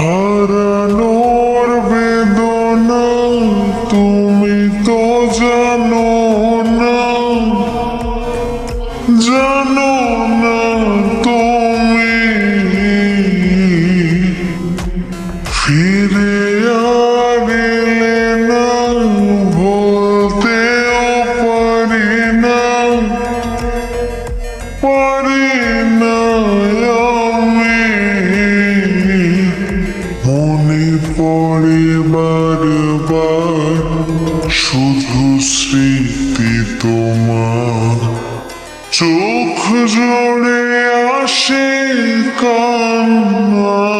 হারানোর বেদনা তুমি তো জানো না। জানো মনে পড়ে বারবার শুধু স্মৃতি তোমার। চোখ জোড়ে আসে কান্না।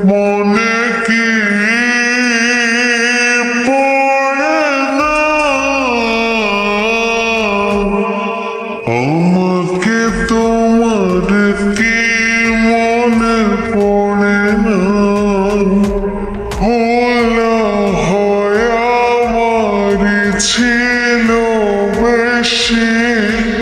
মনে কি পড়ে না? আমাকে তোমার কি মনে পড়ে না? হয় আমারই ছিল বেশি।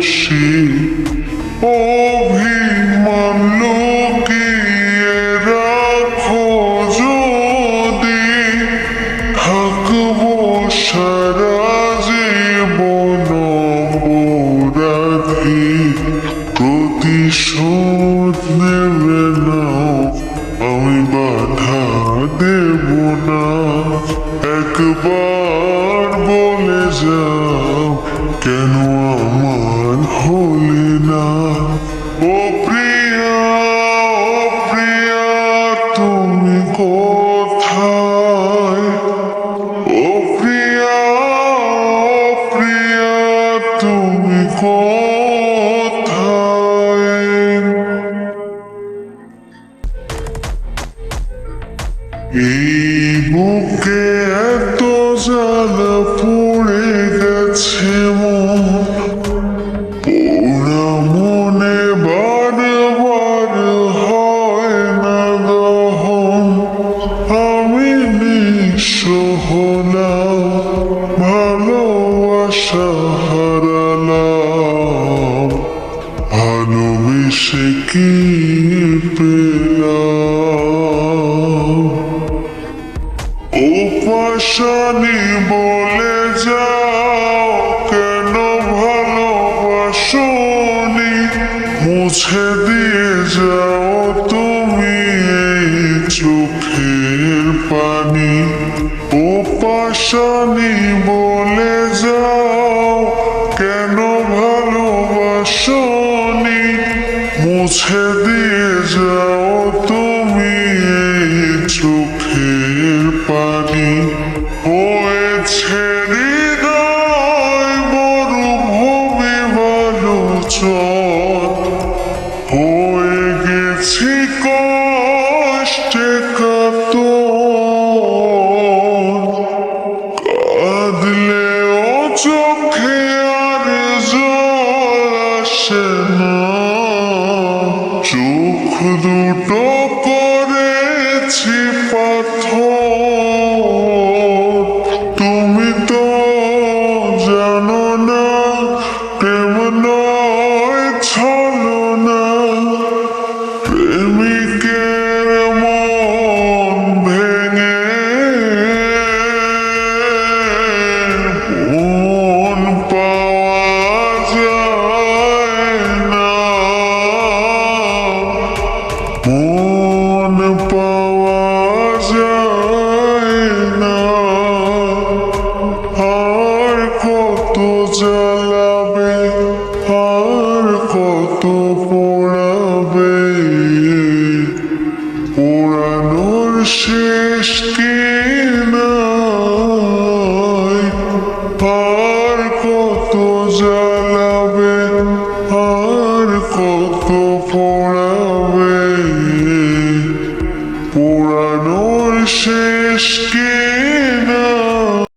she. Oh. না। ও প্রিয়া ও প্রিয়া, তুমি কোথায়? ও প্রিয়া ও প্রিয়া, তুমি কোথায়? এই বুকে এত জ্বালা পড়ে গেছে ভালোবাসা হারালাম ভালোবেসে কি বলে যাও, কেন ভালোবাসনি মুছে দিয়ে যাও তুমি চোখের পানি। বলে It's. পুরানোর শেষ পার কত জ্বালাবে আর কত পোড়াবে? পুরানোর শেষ